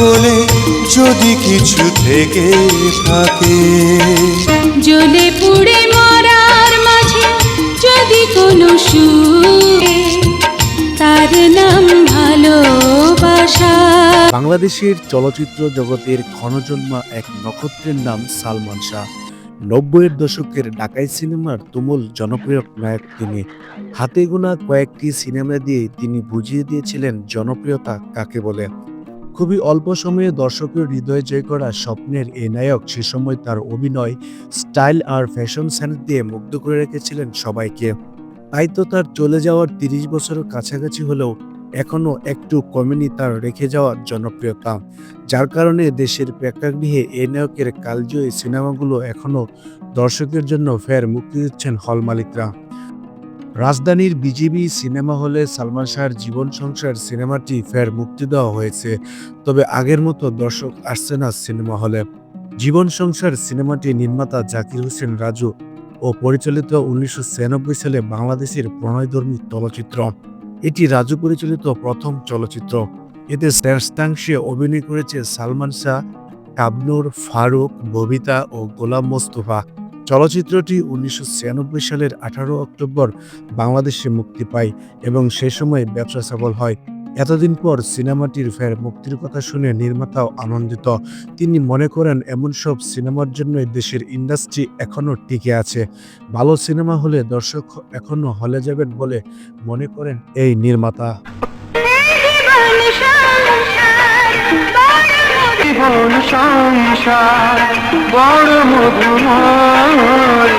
বলে যদি কিছু থেকে থাকে। জ্বলে পুড়ে মরার মাঝে যদি কোনো সুরে তার নাম ভালোবাসা। বাংলাদেশের চলচ্চিত্র জগতের ঘনজন্মা এক নক্ষত্রের নাম সালমান শাহ। নব্বইয়ের দশকের ঢাকাই সিনেমার তুমুল জনপ্রিয় নায়ক তিনি। হাতে গোনা কয়েকটি সিনেমা দিয়ে তিনি বুঝিয়ে দিয়েছিলেন জনপ্রিয়তা কাকে বলে। খুবই অল্প সময়ে দর্শকের হৃদয় জয় করা স্বপ্নের এ নায়ক সে সময় তার অভিনয়, স্টাইল আর ফ্যাশন সেন্স দিয়ে মুগ্ধ করে রেখেছিলেন সবাইকে। তাই তো তার চলে যাওয়ার তিরিশ বছরের কাছাকাছি হলেও এখনও একটু কমেনি তার রেখে যাওয়ার জনপ্রিয়তা। যার কারণে দেশের প্রেক্ষাগৃহে এ নায়কের কালজয়ী সিনেমাগুলো এখনও দর্শকের জন্য ফের মুক্তি দিচ্ছেন হল মালিকরা। রাজধানীর বিজিবি সিনেমা হলে সালমান শাহর জীবন সংসার সিনেমাটি ফের মুক্তি দেওয়া হয়েছে। তবে আগের মতো দর্শক আসছে না সিনেমা হলে। জীবন সংসার সিনেমাটি নির্মাতা জাকির হোসেন রাজু ও পরিচালিত উনিশশো ছিয়ানব্বই সালে বাংলাদেশের প্রণয়ধর্মী চলচ্চিত্র। এটি রাজু পরিচালিত প্রথম চলচ্চিত্র। এতে শ্রেষ্ঠাংশে অভিনয় করেছে সালমান শাহ, শাবনুর ফারুক, ববিতা ও গোলাম মোস্তফা। চলচ্চিত্রটি উনিশশো ছিয়ানব্বই সালের আঠারো অক্টোবর বাংলাদেশে মুক্তি পায় এবং সে সময় ব্যবসা সফল হয়। এতদিন পর সিনেমাটির ফের মুক্তির কথা শুনে নির্মাতাও আনন্দিত। তিনি মনে করেন, এমন সব সিনেমার জন্যই দেশের ইন্ডাস্ট্রি এখনও টিকে আছে। ভালো সিনেমা হলে দর্শক এখনও হলে যাবেন বলে মনে করেন এই নির্মাতা। জীবন সংসার বড় মধুময়